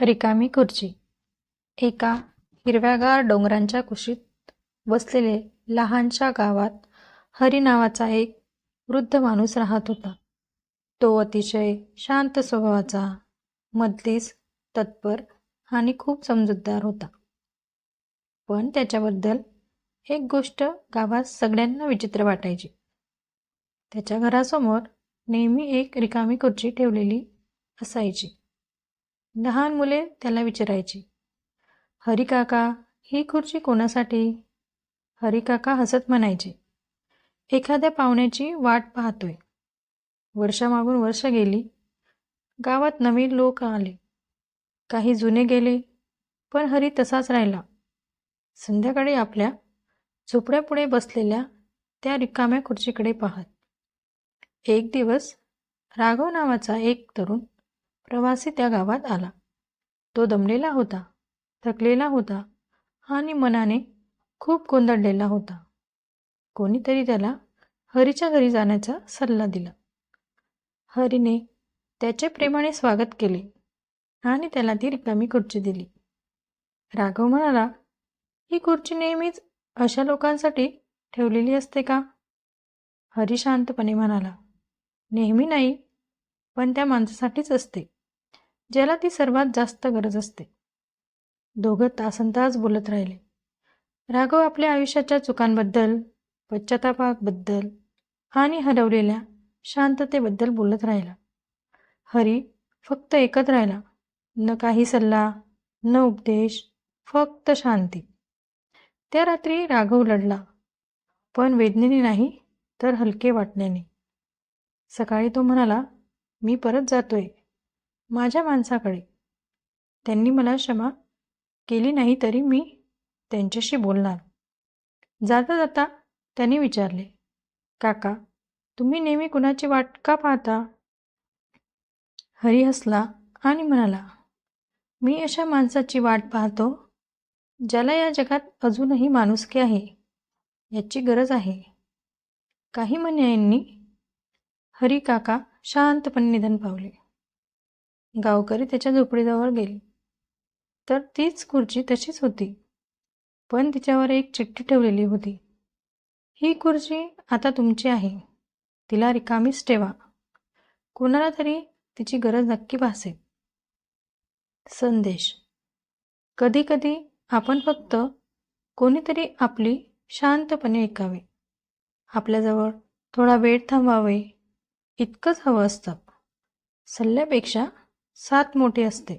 रिकामी खुर्ची. एका हिरव्यागार डोंगरांच्या कुशीत वसलेले लहानशा गावात हरी नावाचा एक वृद्ध माणूस राहत होता. तो अतिशय शांत स्वभावाचा मधलीच तत्पर आणि खूप समजूतदार होता. पण त्याच्याबद्दल एक गोष्ट गावात सगळ्यांना विचित्र वाटायची. त्याच्या घरासमोर नेहमी एक रिकामी खुर्ची ठेवलेली असायची. लहान मुले त्याला विचारायची. हरिकाका ही खुर्ची कोणासाठी? हरिकाका हसत म्हणायचे. एखाद्या पाहुण्याची वाट पाहतोय. वर्षामागून वर्ष गेली. गावात नवीन लोक आले. काही जुने गेले पण हरी तसाच राहिला. संध्याकाळी आपल्या झोपड्यापुढे बसलेल्या त्या रिकाम्या खुर्चीकडे पाहत. एक दिवस राघव नावाचा एक तरुण प्रवासी त्या गावात आला. तो दमलेला होता थकलेला होता आणि मनाने खूप गोंधळलेला होता. कोणीतरी त्याला हरीच्या घरी जाण्याचा सल्ला दिला. हरीने त्याचे प्रेमाने स्वागत केले आणि त्याला ती रिकामी खुर्ची दिली. राघव म्हणाला ही खुर्ची नेहमीच अशा लोकांसाठी ठेवलेली असते का? हरी शांतपणे म्हणाला नेहमी नाही पण त्या माणसासाठीच असते. ज्याला ती सर्वात जास्त गरज असते. दोघं तासनतास बोलत राहिले. राघव आपल्या आयुष्याच्या चुकांबद्दल पश्चातापाबद्दल आणि हरवलेल्या शांततेबद्दल बोलत राहिला. हरी फक्त ऐकत राहिला. न काही सल्ला न उपदेश फक्त शांती. त्या रात्री राघव लढला पण वेदनेने नाही तर हलके वाटण्याने. सकाळी तो म्हणाला मी परत जातोय. माझ्या माणसाकडे. त्यांनी मला क्षमा केली नाही तरी मी त्यांच्याशी बोलणार. जाता जाता त्यांनी विचारले काका तुम्ही नेहमी कुणाची वाट का पाहता? हरी हसला आणि म्हणाला मी अशा माणसाची वाट पाहतो ज्याला या जगात अजूनही माणुसकी आहे याची गरज आहे. काही म्हण्यांनी हरी काका शांतपणे निधन पावले. गावकरी त्याच्या झोपडीजवळ गेले. तर तीच खुर्ची तशीच होती पण तिच्यावर एक चिठ्ठी ठेवलेली होती. ही खुर्ची आता तुमची आहे तिला रिकामीच ठेवा. कोणाला तरी तिची गरज नक्की भासेल. संदेश. कधीकधी आपण फक्त कोणीतरी आपली शांतपणे ऐकावे. आपल्याजवळ थोडा वेळ थांबावे इतकंच हवं असतं. सल्ल्यापेक्षा सात मोठे असते.